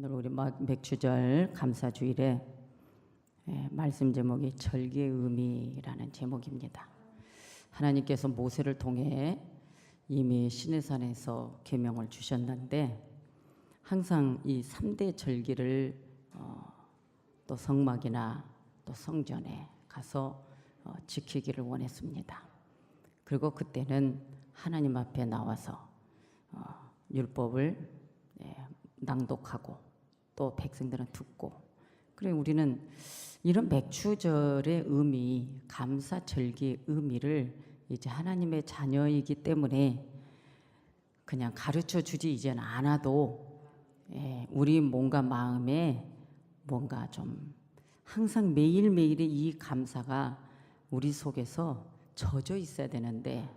오늘 우리 막- 맥주절 감사주일에 예, 말씀 제목이 절기의 의미라는 제목입니다. 하나님께서 모세를 통해 이미 시내산에서 계명을 주셨는데 항상 이 3대 절기를 어, 또 성막이나 또 성전에 가서 어, 지키기를 원했습니다. 그리고 그때는 하나님 앞에 나와서 어, 율법을 예, 낭독하고 또 백성들은 듣고 그리고 우리는 이런 맥주절의 의미, 감사 절기의 의미를 이제 하나님의 자녀이기 때문에 그냥 가르쳐 주지 이제는 않아도 예, 우리 몸과 마음에 뭔가 좀 항상 매일매일의 이 감사가 우리 속에서 젖어 있어야 되는데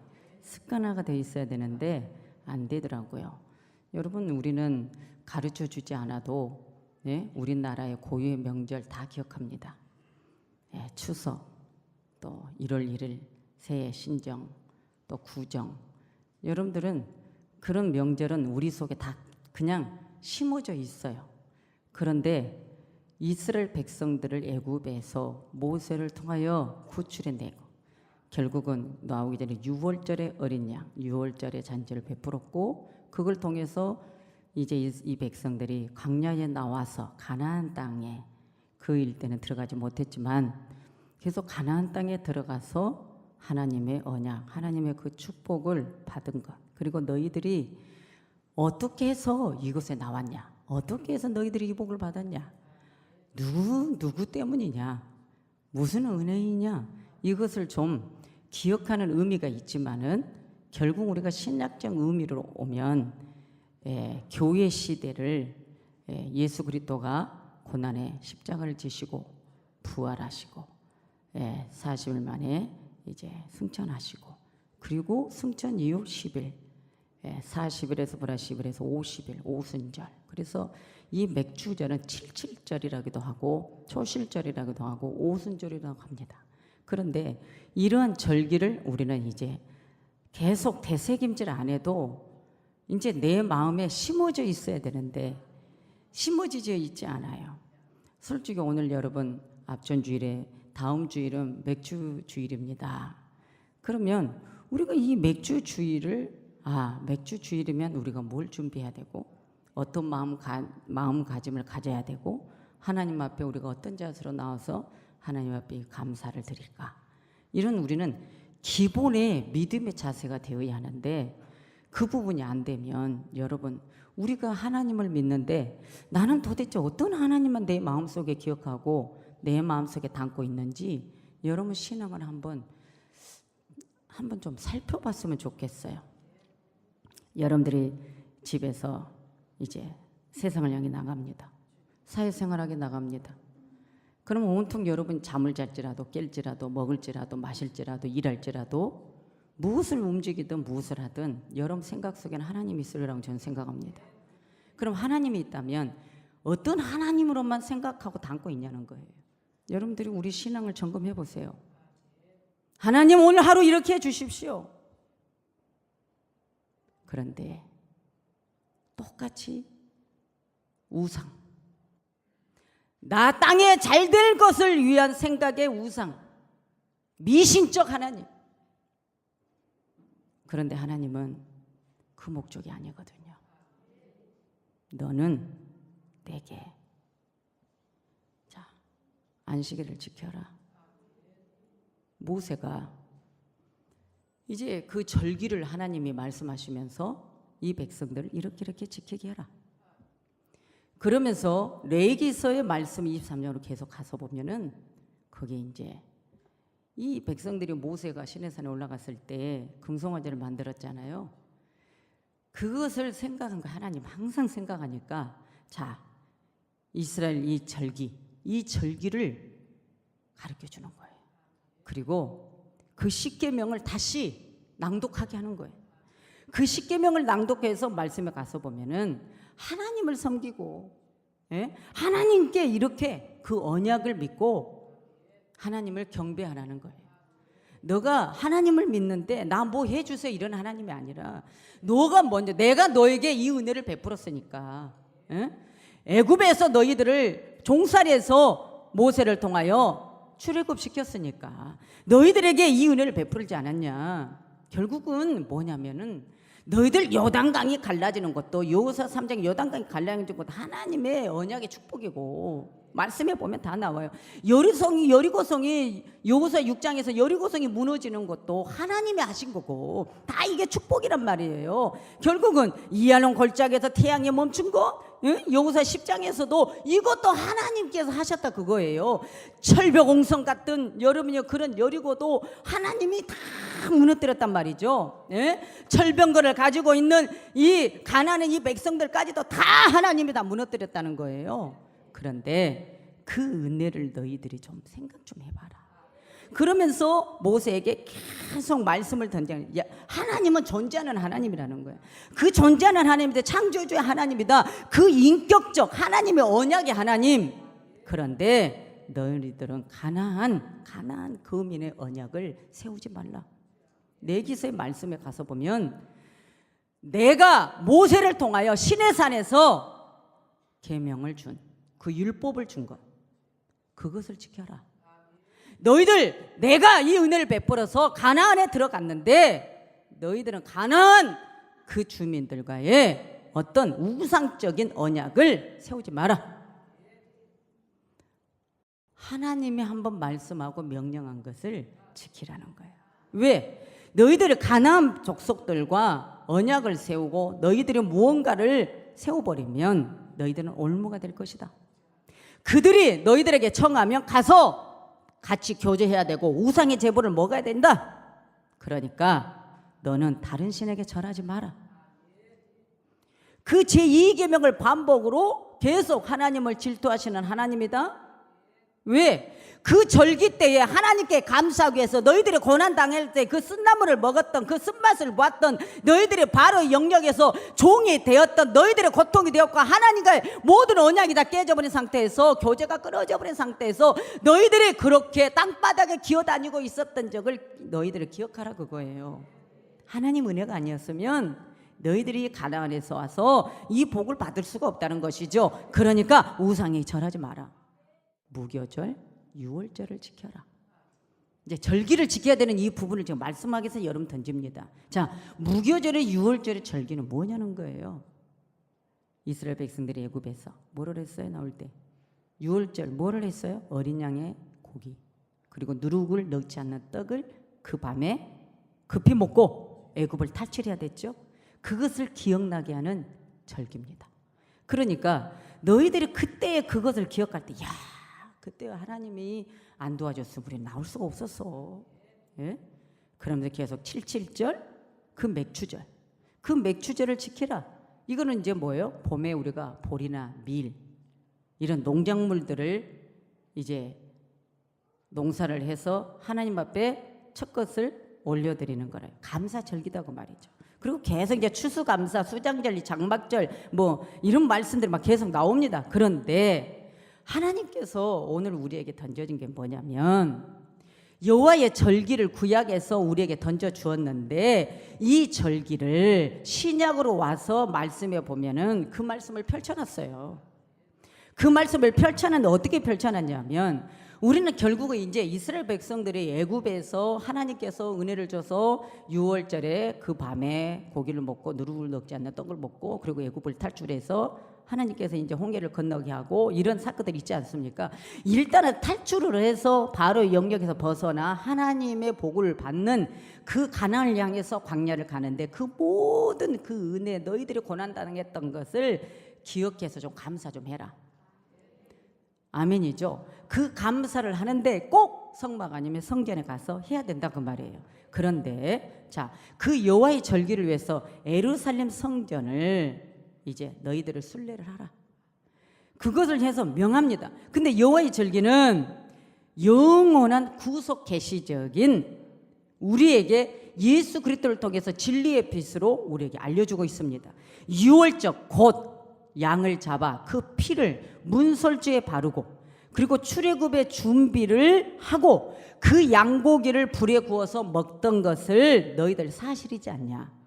습관화가 돼 있어야 되는데 안 되더라고요. 여러분 우리는 가르쳐 주지 않아도 예, 우리나라의 고유의 명절 다 기억합니다. 예, 추석 또 1월 1일 새해 신정 또 구정 여러분들은 그런 명절은 우리 속에 다 그냥 심어져 있어요. 그런데 이스라엘 백성들을 애굽에서 모세를 통하여 구출해 내고 결국은 나오기 전에 6월절의 어린 양, 6월절의 잔치를 베풀었고 그걸 통해서 이제 이, 이 백성들이 광야에 나와서 가나안 땅에 그 일때는 들어가지 못했지만 계속 가나안 땅에 들어가서 하나님의 언약, 하나님의 그 축복을 받은 것. 그리고 너희들이 어떻게 해서 이곳에 나왔냐? 어떻게 해서 너희들이 이 복을 받았냐? 누구 누구 때문이냐? 무슨 은혜이냐? 이것을 좀 기억하는 의미가 있지만은 결국 우리가 신약적 의미로 오면 예, 교회 시대를 예, 예수 그리스도가 고난의 십자가를 지시고 부활하시고 예, 40일 만에 이제 승천하시고 그리고 승천 이후 10일 예, 40일에서 보라 10일에서 50일 오순절 그래서 이 맥주절은 77절이라기도 하고 초실절이라기도 하고 오순절이라고 합니다. 그런데 이러한 절기를 우리는 이제 계속 되새김질 안 해도 이제 내 마음에 심어져 있어야 되는데 심어지져 있지 않아요. 솔직히 오늘 여러분 앞전 주일에 다음 주일은 맥주 주일입니다. 그러면 우리가 이 맥주 주일을 아 맥주 주일이면 우리가 뭘 준비해야 되고 어떤 마음 가, 마음가짐을 가져야 되고 하나님 앞에 우리가 어떤 자세로 나와서 하나님 앞에 감사를 드릴까 이런 우리는 기본의 믿음의 자세가 되어야 하는데 그 부분이 안 되면 여러분 우리가 하나님을 믿는데 나는 도대체 어떤 하나님만 내 마음속에 기억하고 내 마음속에 담고 있는지 여러분 신앙을 한번 한번 좀 살펴봤으면 좋겠어요. 여러분들이 집에서 이제 세상을 향해 나갑니다. 사회생활하게 나갑니다. 그러면 온통 여러분 잠을 잘지라도 깰지라도 먹을지라도 마실지라도 일할지라도 무엇을 움직이든 무엇을 하든 여러분 생각 속에는 하나님이 있으리라고 저는 생각합니다. 그럼 하나님이 있다면 어떤 하나님으로만 생각하고 담고 있냐는 거예요. 여러분들이 우리 신앙을 점검해 보세요. 하나님 오늘 하루 이렇게 해 주십시오. 그런데 똑같이 우상. 나 땅에 잘 될 것을 위한 생각의 우상. 미신적 하나님. 그런데 하나님은 그 목적이 아니거든요. 너는 내게 자 안식일을 지켜라. 모세가 이제 그 절기를 하나님이 말씀하시면서 이 백성들을 이렇게 이렇게 지키게 해라. 그러면서 레기서의 말씀 23년으로 계속 가서 보면은 거기 이제 이 백성들이 모세가 시내산에 올라갔을 때 금송아지를 만들었잖아요. 그것을 생각한 거 하나님 항상 생각하니까 자 이스라엘 이 절기 이 절기를 가르쳐 주는 거예요. 그리고 그 십계명을 다시 낭독하게 하는 거예요. 그 십계명을 낭독해서 말씀에 가서 보면은 하나님을 섬기고 예? 하나님께 이렇게 그 언약을 믿고 하나님을 경배하라는 거예요. 너가 하나님을 믿는데 나 뭐 해주세요 이런 하나님이 아니라 너가 먼저 내가 너에게 이 은혜를 베풀었으니까 예? 애굽에서 너희들을 종살이에서 모세를 통하여 출애굽 시켰으니까 너희들에게 이 은혜를 베풀지 않았냐? 결국은 뭐냐면은 너희들 요단강이 갈라지는 것도 여호사 3장 요단강이 갈라지는 것도 하나님의 언약의 축복이고 말씀에 보면 다 나와요. 여리성이 여리고성이 여호사 6장에서 여리고성이 무너지는 것도 하나님이 하신 거고 다 이게 축복이란 말이에요. 결국은 이하론 골짜기에서 태양이 멈춘 거 응? 여호사 10장에서도 이것도 하나님께서 하셨다 그거예요. 철벽 옹성 같은 여러분이 그런 여리고도 하나님이 다 무너뜨렸단 말이죠. 예? 철병거를 가지고 있는 이 가난한 이 백성들까지도 다 하나님이 다 무너뜨렸다는 거예요. 그런데 그 은혜를 너희들이 좀 생각 좀 해봐라. 그러면서 모세에게 계속 말씀을 던지는 야, 하나님은 존재하는 하나님이라는 거예요. 그 존재하는 하나님인데 창조주의 하나님이다. 그 인격적 하나님의 언약의 하나님. 그런데 너희들은 가나안 가나안 거민의 언약을 세우지 말라. 내기서의 말씀에 가서 보면 내가 모세를 통하여 시내산에서 계명을 준 그 율법을 준 것. 그것을 지켜라. 너희들 내가 이 은혜를 베풀어서 가나안에 들어갔는데 너희들은 가나안 그 주민들과의 어떤 우상적인 언약을 세우지 마라. 하나님이 한번 말씀하고 명령한 것을 지키라는 거예요. 왜? 너희들이 가나안 족속들과 언약을 세우고 너희들이 무언가를 세워버리면 너희들은 올무가 될 것이다. 그들이 너희들에게 청하면 가서 같이 교제해야 되고 우상의 제보를 먹어야 된다. 그러니까 너는 다른 신에게 절하지 마라. 그 제2계명을 반복으로 계속 하나님을 질투하시는 하나님이다. 왜? 그 절기 때에 하나님께 감사하기 위해서 너희들이 고난 당할 때 그 쓴나물을 먹었던 그 쓴맛을 보았던 너희들이 바로 영역에서 종이 되었던 너희들의 고통이 되었고 하나님과의 모든 언약이 다 깨져버린 상태에서 교제가 끊어져 버린 상태에서 너희들이 그렇게 땅바닥에 기어다니고 있었던 적을 너희들이 기억하라 그거예요. 하나님 은혜가 아니었으면 너희들이 가나안에서 와서 이 복을 받을 수가 없다는 것이죠. 그러니까 우상에 절하지 마라. 무교절, 유월절을 지켜라. 이제 절기를 지켜야 되는 이 부분을 지금 말씀하기 위해서 여러분 던집니다. 자, 무교절의 유월절의 절기는 뭐냐는 거예요. 이스라엘 백성들이 애굽에서 뭐를 했어요? 나올 때. 유월절 뭐를 했어요? 어린 양의 고기. 그리고 누룩을 넣지 않는 떡을 그 밤에 급히 먹고 애굽을 탈출해야 됐죠. 그것을 기억나게 하는 절기입니다. 그러니까 너희들이 그때의 그것을 기억할 때, 야, 그때 하나님이 안 도와줬으면 우리 나올 수가 없었어. 예? 그러면서 계속 77절, 그 맥추절, 그 맥추절을 지키라. 이거는 이제 뭐예요? 봄에 우리가 보리나 밀 이런 농작물들을 이제 농사를 해서 하나님 앞에 첫 것을 올려드리는 거래요. 감사절기다고 말이죠. 그리고 계속 이제 추수감사, 수장절, 장막절 뭐 이런 말씀들이 막 계속 나옵니다. 그런데 하나님께서 오늘 우리에게 던져진 게 뭐냐면 여호와의 절기를 구약에서 우리에게 던져 주었는데 이 절기를 신약으로 와서 말씀해 보면은 그 말씀을 펼쳐놨어요. 그 말씀을 펼쳐놨는데 어떻게 펼쳐놨냐면 우리는 결국은 이제 이스라엘 백성들이 애굽에서 하나님께서 은혜를 줘서 6월절에 그 밤에 고기를 먹고 누룩을 넣지 않는 떡을 먹고 그리고 애굽을 탈출해서 하나님께서 이제 홍해를 건너게 하고 이런 사건들이 있지 않습니까? 일단은 탈출을 해서 바로 영역에서 벗어나 하나님의 복을 받는 그 가난을 향해서 광야를 가는데 그 모든 그 은혜 너희들이 고난 당했던 것을 기억해서 좀 감사 좀 해라. 아멘이죠. 그 감사를 하는데 꼭 성막 아니면 성전에 가서 해야 된다 그 말이에요. 그런데 자, 그 여호와의 절기를 위해서 에루살렘 성전을 이제 너희들을 순례를 하라. 그것을 해서 명합니다. 근데 여호와의 절기는 영원한 구속 계시적인 우리에게 예수 그리스도를 통해서 진리의 빛으로 우리에게 알려주고 있습니다. 유월적 곧 양을 잡아 그 피를 문설주에 바르고 그리고 출애굽의 준비를 하고 그 양고기를 불에 구워서 먹던 것을 너희들 사실이지 않냐?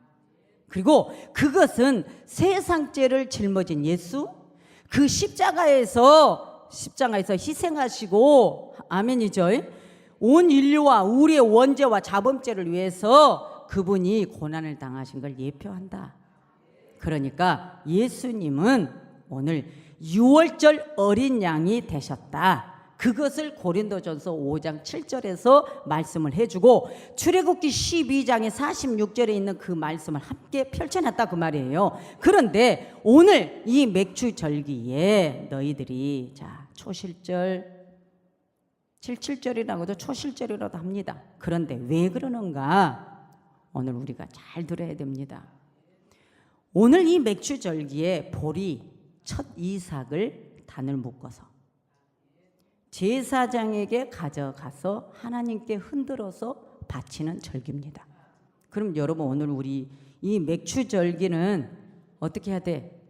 그리고 그것은 세상죄를 짊어진 예수 그 십자가에서 십자가에서 희생하시고 아멘이죠. 온 인류와 우리의 원죄와 자범죄를 위해서 그분이 고난을 당하신 걸 예표한다. 그러니까 예수님은 오늘 6월절 어린 양이 되셨다. 그것을 고린도전서 5장 7절에서 말씀을 해주고 출애굽기 12장의 46절에 있는 그 말씀을 함께 펼쳐놨다 그 말이에요. 그런데 오늘 이 맥주 절기에 너희들이 자 초실절 77절이라고도 초실절이라도 합니다. 그런데 왜 그러는가? 오늘 우리가 잘 들어야 됩니다. 오늘 이 맥주 절기에 보리 첫 이삭을 단을 묶어서 제사장에게 가져가서 하나님께 흔들어서 바치는 절기입니다. 그럼 여러분 오늘 우리 이 맥주 절기는 어떻게 해야 돼?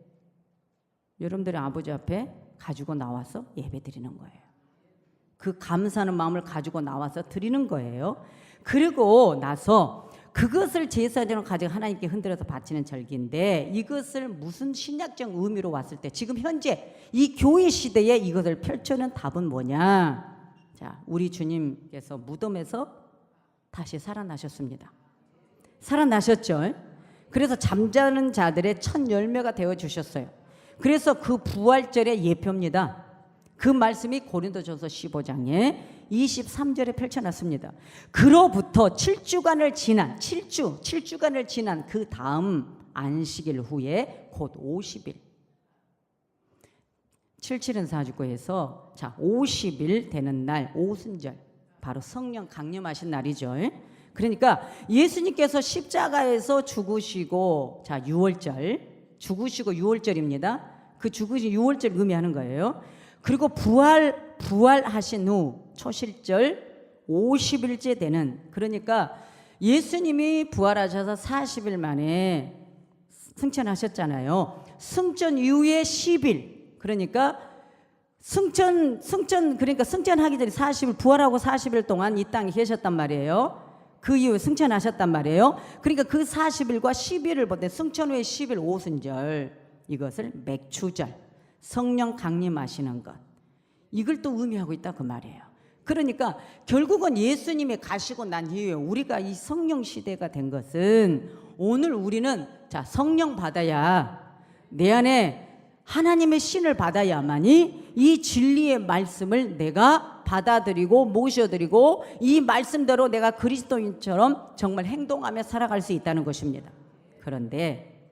여러분들의 아버지 앞에 가지고 나와서 예배 드리는 거예요. 그 감사하는 마음을 가지고 나와서 드리는 거예요. 그리고 나서 그것을 제사장으로 가지고 하나님께 흔들어서 바치는 절기인데 이것을 무슨 신약적 의미로 왔을 때 지금 현재 이 교회 시대에 이것을 펼쳐는 답은 뭐냐? 자, 우리 주님께서 무덤에서 다시 살아나셨습니다. 살아나셨죠? 그래서 잠자는 자들의 첫 열매가 되어 주셨어요. 그래서 그 부활절의 예표입니다. 그 말씀이 고린도전서 15장에 23절에 펼쳐놨습니다. 그로부터 7주간을 지난 7주 7주간을 지난 그 다음 안식일 후에 곧 50일 77은 49에서 자 50일 되는 날 오순절 바로 성령 강림하신 날이죠. 그러니까 예수님께서 십자가에서 죽으시고 자 6월절 죽으시고 6월절입니다. 그 죽으신 6월절 의미하는 거예요. 그리고 부활 부활하신 후 초실절 50일째 되는 그러니까 예수님이 부활하셔서 40일 만에 승천하셨잖아요. 승천 이후에 10일 그러니까 승천 승천 그러니까 승천하기 전에 40일 부활하고 40일 동안 이 땅에 계셨단 말이에요. 그 이후에 승천하셨단 말이에요. 그러니까 그 40일과 10일을 볼때 승천 후에 10일 오순절 이것을 맥추절 성령 강림하시는 것 이걸 또 의미하고 있다 그 말이에요. 그러니까 결국은 예수님이 가시고 난 이후에 우리가 이 성령 시대가 된 것은 오늘 우리는 자 성령 받아야 내 안에 하나님의 신을 받아야만이 이 진리의 말씀을 내가 받아들이고 모셔드리고 이 말씀대로 내가 그리스도인처럼 정말 행동하며 살아갈 수 있다는 것입니다. 그런데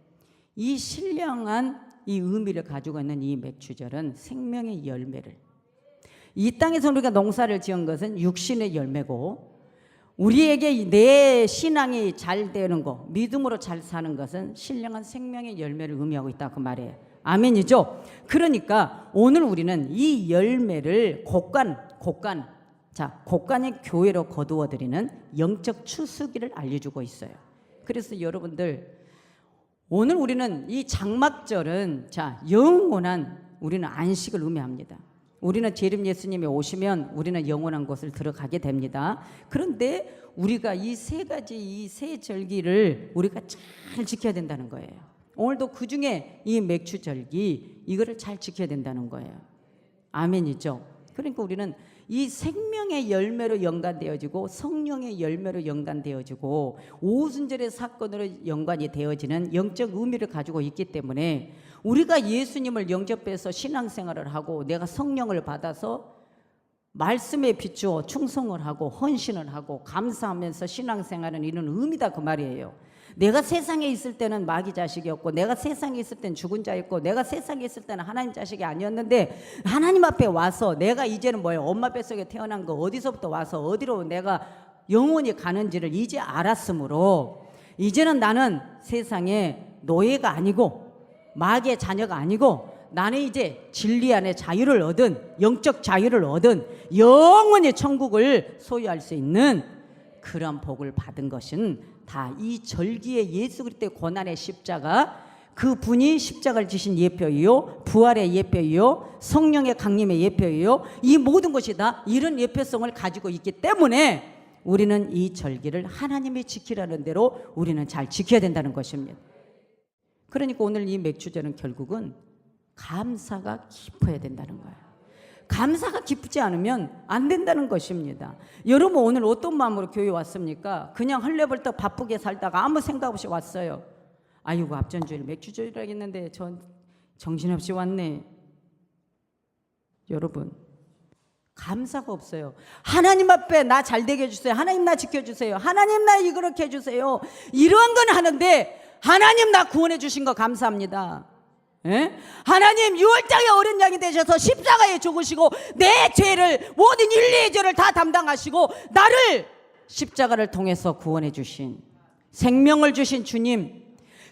이 신령한 이 의미를 가지고 있는 이 맥주절은 생명의 열매를 이 땅에서 우리가 농사를 지은 것은 육신의 열매고 우리에게 내 신앙이 잘 되는 거, 믿음으로 잘 사는 것은 신령한 생명의 열매를 의미하고 있다 그 말이에요. 아멘이죠. 그러니까 오늘 우리는 이 열매를 곡간, 곡간, 자 곡간의 교회로 거두어 드리는 영적 추수기를 알려주고 있어요. 그래서 여러분들 오늘 우리는 이 장막절은 자 영원한 우리는 안식을 의미합니다. 우리는 재림 예수님이 오시면 우리는 영원한 곳을 들어가게 됩니다. 그런데 우리가 이 세 가지 이 세 절기를 우리가 잘 지켜야 된다는 거예요. 오늘도 그 중에 이 맥주 절기 이거를 잘 지켜야 된다는 거예요. 아멘이죠. 그러니까 우리는 이 생명의 열매로 연관되어지고 성령의 열매로 연관되어지고 오순절의 사건으로 연관이 되어지는 영적 의미를 가지고 있기 때문에 우리가 예수님을 영접해서 신앙생활을 하고 내가 성령을 받아서 말씀에 비추어 충성을 하고 헌신을 하고 감사하면서 신앙생활은 이런 의미다 그 말이에요. 내가 세상에 있을 때는 마귀 자식이었고 내가 세상에 있을 때는 죽은 자였고 내가 세상에 있을 때는 하나님 자식이 아니었는데 하나님 앞에 와서 내가 이제는 뭐예요? 엄마 뱃속에 태어난 거 어디서부터 와서 어디로 내가 영원히 가는지를 이제 알았으므로 이제는 나는 세상에 노예가 아니고 마귀의 자녀가 아니고 나는 이제 진리 안에 자유를 얻은 영적 자유를 얻은 영원히 천국을 소유할 수 있는 그런 복을 받은 것은 다 이 절기의 예수 그리스도의 고난의 십자가 그 분이 십자가를 지신 예표이요 부활의 예표이요 성령의 강림의 예표이요 이 모든 것이 다 이런 예표성을 가지고 있기 때문에 우리는 이 절기를 하나님이 지키라는 대로 우리는 잘 지켜야 된다는 것입니다. 그러니까 오늘 이 맥주절은 결국은 감사가 깊어야 된다는 거예요. 감사가 깊지 않으면 안 된다는 것입니다. 여러분 오늘 어떤 마음으로 교회 왔습니까? 그냥 헐레벌떡 바쁘게 살다가 아무 생각 없이 왔어요. 아이고 앞전주일 맥주 조율하겠는데 전 정신없이 왔네. 여러분 감사가 없어요. 하나님 앞에 나 잘 되게 해주세요. 하나님 나 지켜주세요. 하나님 나 이렇게 해주세요. 이런 건 하는데 하나님 나 구원해 주신 거 감사합니다. 예? 하나님 6월장에 어린 양이 되셔서 십자가에 죽으시고 내 죄를 모든 인류의 죄를 다 담당하시고 나를 십자가를 통해서 구원해 주신 생명을 주신 주님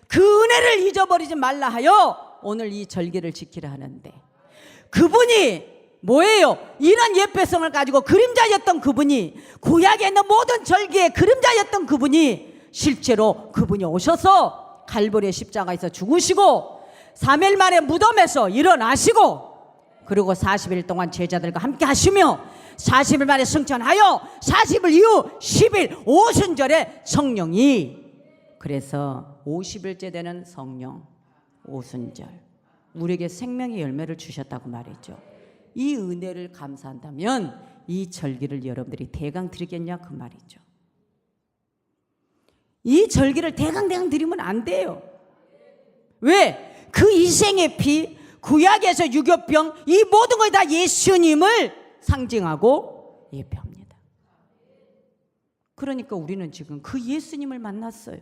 그 은혜를 잊어버리지 말라 하여 오늘 이 절기를 지키라 하는데 그분이 뭐예요? 이런 예배성을 가지고 그림자였던 그분이 구약에 있는 모든 절기의 그림자였던 그분이 실제로 그분이 오셔서 갈보리의 십자가에서 죽으시고 3일 만에 무덤에서 일어나시고 그리고 40일 동안 제자들과 함께 하시며 40일 만에 승천하여 40일 이후 10일 오순절에 성령이 그래서 50일째 되는 성령 오순절 우리에게 생명의 열매를 주셨다고 말했죠. 이 은혜를 감사한다면 이 절기를 여러분들이 대강 드리겠냐 그 말이죠. 이 절기를 대강 대강 드리면 안 돼요. 왜? 그 이생의 피, 구약에서 유교병, 이 모든 걸다 예수님을 상징하고 예표합니다. 그러니까 우리는 지금 그 예수님을 만났어요.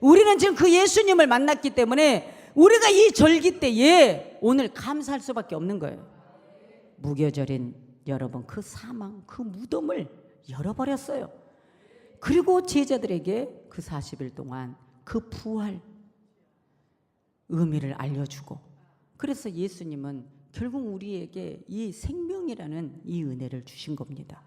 우리는 지금 그 예수님을 만났기 때문에 우리가 이 절기 때에 오늘 감사할 수밖에 없는 거예요. 무교절인 여러분 그 사망, 그 무덤을 열어버렸어요. 그리고 제자들에게 그 40일 동안 그 부활 의미를 알려주고 그래서 예수님은 결국 우리에게 이 생명이라는 이 은혜를 주신 겁니다.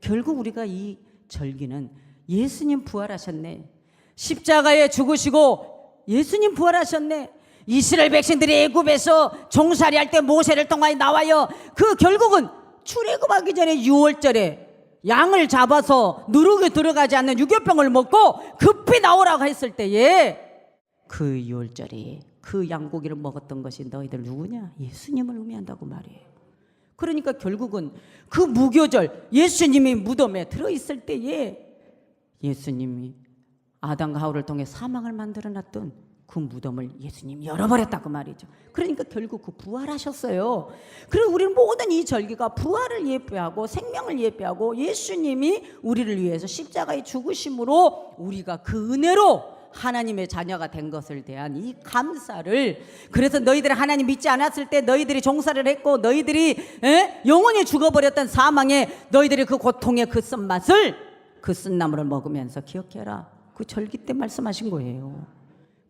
결국 우리가 이 절기는 예수님 부활하셨네. 십자가에 죽으시고 예수님 부활하셨네. 이스라엘 백성들이 애굽에서 종살이 할 때 모세를 통하여 나와요. 그 결국은 출애굽하기 전에 6월절에 양을 잡아서 누룩에 들어가지 않는 유교병을 먹고 급히 나오라고 했을 때에 그 6월절에 그 양고기를 먹었던 것이 너희들 누구냐? 예수님을 의미한다고 말이에요. 그러니까 결국은 그 무교절 예수님이 무덤에 들어 있을 때에 예수님이 아담과 하울을 통해 사망을 만들어 놨던 그 무덤을 예수님 열어버렸다고 말이죠. 그러니까 결국 그 부활하셨어요. 그리고 우리는 모든 이 절기가 부활을 예배하고 생명을 예배하고 예수님이 우리를 위해서 십자가에 죽으심으로 우리가 그 은혜로 하나님의 자녀가 된 것을 대한 이 감사를 그래서 너희들이 하나님 믿지 않았을 때 너희들이 종사를 했고 너희들이 에? 영원히 죽어버렸던 사망에 너희들이 그 고통의 그 쓴맛을 그 쓴나물을 먹으면서 기억해라 그 절기 때 말씀하신 거예요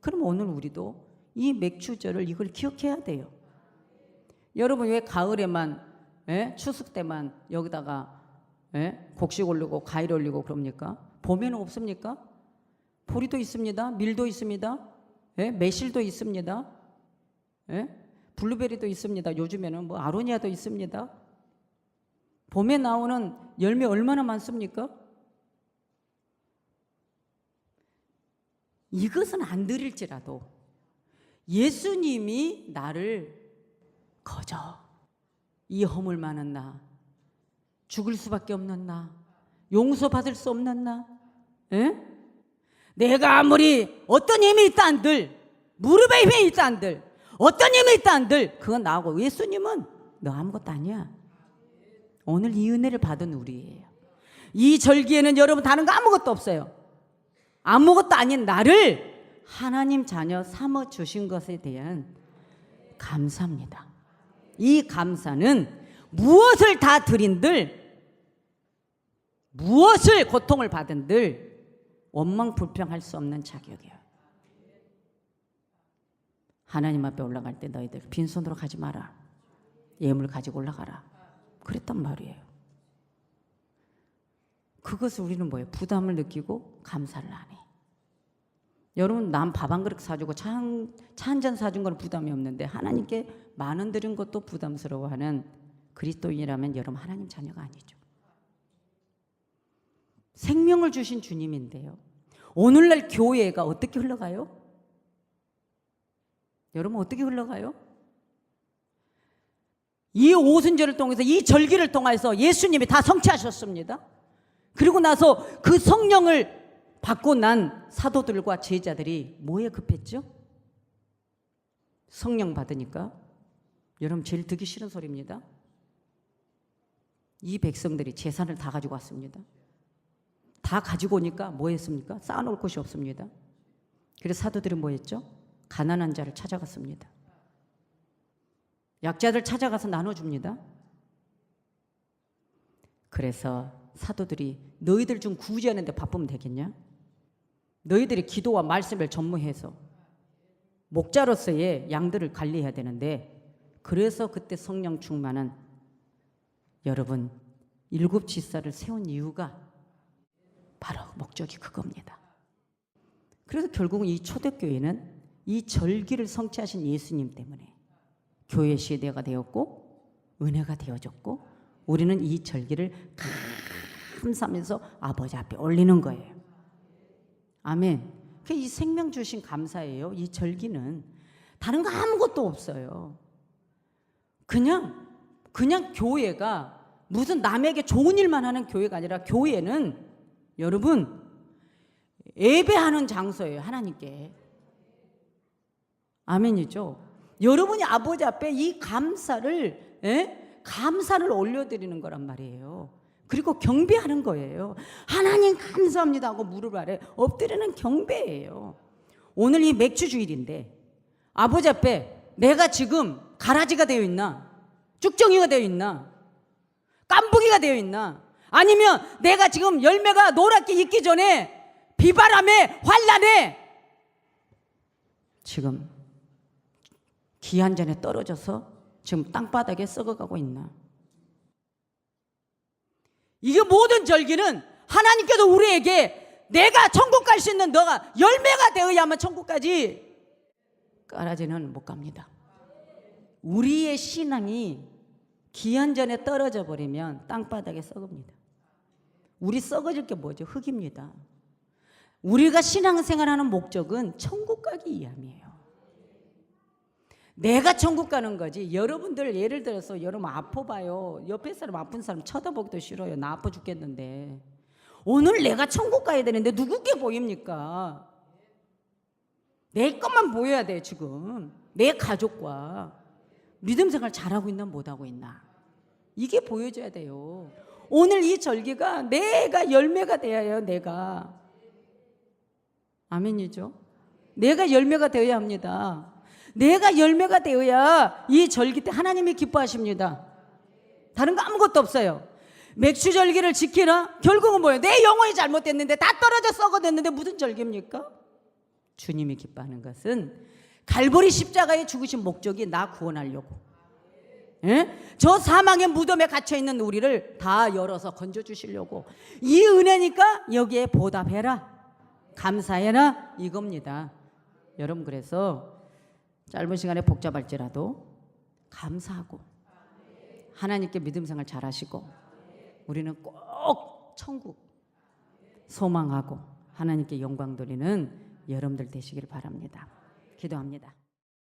그럼 오늘 우리도 이 맥주절을 이걸 기억해야 돼요 여러분 왜 가을에만 에? 추석 때만 여기다가 에? 곡식 올리고 과일 올리고 그럽니까 봄에는 없습니까? 보리도 있습니다. 밀도 있습니다. 예? 매실도 있습니다. 예? 블루베리도 있습니다. 요즘에는 뭐 아로니아도 있습니다. 봄에 나오는 열매 얼마나 많습니까? 이것은 안 드릴지라도 예수님이 나를 거저 이 허물 많은 나 죽을 수밖에 없는 나 용서받을 수 없는 나 예? 내가 아무리 어떤 힘이 있다 한들 무릎에 힘이 있다 한들 어떤 힘이 있다 한들 그건 나하고 예수님은 너 아무것도 아니야. 오늘 이 은혜를 받은 우리예요. 이 절기에는 여러분 다른 거 아무것도 없어요. 아무것도 아닌 나를 하나님 자녀 삼어 주신 것에 대한 감사입니다. 이 감사는 무엇을 다 드린들 무엇을 고통을 받은들 원망 불평할 수 없는 자격이에요. 하나님 앞에 올라갈 때 너희들 빈손으로 가지 마라. 예물 가지고 올라가라. 그랬단 말이에요. 그것을 우리는 뭐예요? 부담을 느끼고 감사를 안 해. 여러분 남 밥 한 그릇 사주고 차 한 잔 사준 건 부담이 없는데 하나님께 만 원 드린 것도 부담스러워하는 그리스도인이라면 여러분 하나님 자녀가 아니죠. 생명을 주신 주님인데요. 오늘날 교회가 어떻게 흘러가요? 여러분 어떻게 흘러가요? 이 오순절을 통해서 이 절기를 통해서 예수님이 다 성취하셨습니다. 그리고 나서 그 성령을 받고 난 사도들과 제자들이 뭐에 급했죠? 성령 받으니까 여러분 제일 듣기 싫은 소리입니다. 이 백성들이 재산을 다 가지고 왔습니다. 다 가지고 오니까 뭐 했습니까? 쌓아놓을 곳이 없습니다. 그래서 사도들이 뭐 했죠? 가난한 자를 찾아갔습니다. 약자들 찾아가서 나눠줍니다. 그래서 사도들이 너희들 중 구제하는데 바쁘면 되겠냐? 너희들이 기도와 말씀을 전무해서 목자로서의 양들을 관리해야 되는데 그래서 그때 성령 충만한 여러분 일곱 지사를 세운 이유가 바로 목적이 그겁니다. 그래서 결국은 이 초대교회는 이 절기를 성취하신 예수님 때문에 교회 시대가 되었고 은혜가 되어졌고 우리는 이 절기를 감사하면서 아버지 앞에 올리는 거예요. 아멘. 그이 생명 주신 감사예요. 이 절기는 다른 거 아무것도 없어요. 그냥 그냥 교회가 무슨 남에게 좋은 일만 하는 교회가 아니라 교회는 여러분 예배하는 장소예요. 하나님께. 아멘이죠. 여러분이 아버지 앞에 이 감사를 예? 감사를 올려드리는 거란 말이에요. 그리고 경배하는 거예요. 하나님 감사합니다 하고 무릎 아래 엎드리는 경배예요. 오늘 이 맥주 주일인데 아버지 앞에 내가 지금 가라지가 되어 있나? 쭉정이가 되어 있나? 깐부기가 되어 있나? 아니면 내가 지금 열매가 노랗게 익기 전에 비바람에 환란에 지금 기한 전에 떨어져서 지금 땅바닥에 썩어가고 있나? 이게 모든 절기는 하나님께서 우리에게 내가 천국 갈 수 있는 너가 열매가 되어야만 천국까지 까라지는 못 갑니다. 우리의 신앙이 기한 전에 떨어져 버리면 땅바닥에 썩습니다. 우리 썩어질 게 뭐죠? 흙입니다. 우리가 신앙생활하는 목적은 천국 가기 위함이에요. 내가 천국 가는 거지. 여러분들 예를 들어서 여러분 아파봐요. 옆에 사람 아픈 사람 쳐다보기도 싫어요. 나 아파 죽겠는데. 오늘 내가 천국 가야 되는데 누구께 보입니까? 내 것만 보여야 돼 지금. 내 가족과 믿음 생활 잘하고 있나 못하고 있나. 이게 보여줘야 돼요. 오늘 이 절기가 내가 열매가 돼야 해요. 내가. 아멘이죠. 내가 열매가 되어야 합니다. 내가 열매가 되어야 이 절기 때 하나님이 기뻐하십니다. 다른 거 아무것도 없어요. 맥주 절기를 지키라? 결국은 뭐예요? 내 영혼이 잘못됐는데 다 떨어져 썩어됐는데 무슨 절기입니까? 주님이 기뻐하는 것은 갈보리 십자가에 죽으신 목적이 나 구원하려고. 예? 저 사망의 무덤에 갇혀 있는 우리를 다 열어서 건져 주시려고. 이 은혜니까 여기에 보답해라. 감사해라 이겁니다. 여러분 그래서 짧은 시간에 복잡할지라도 감사하고 하나님께 믿음 생활 잘하시고 우리는 꼭 천국 소망하고 하나님께 영광 돌리는 여러분들 되시기를 바랍니다. 기도합니다.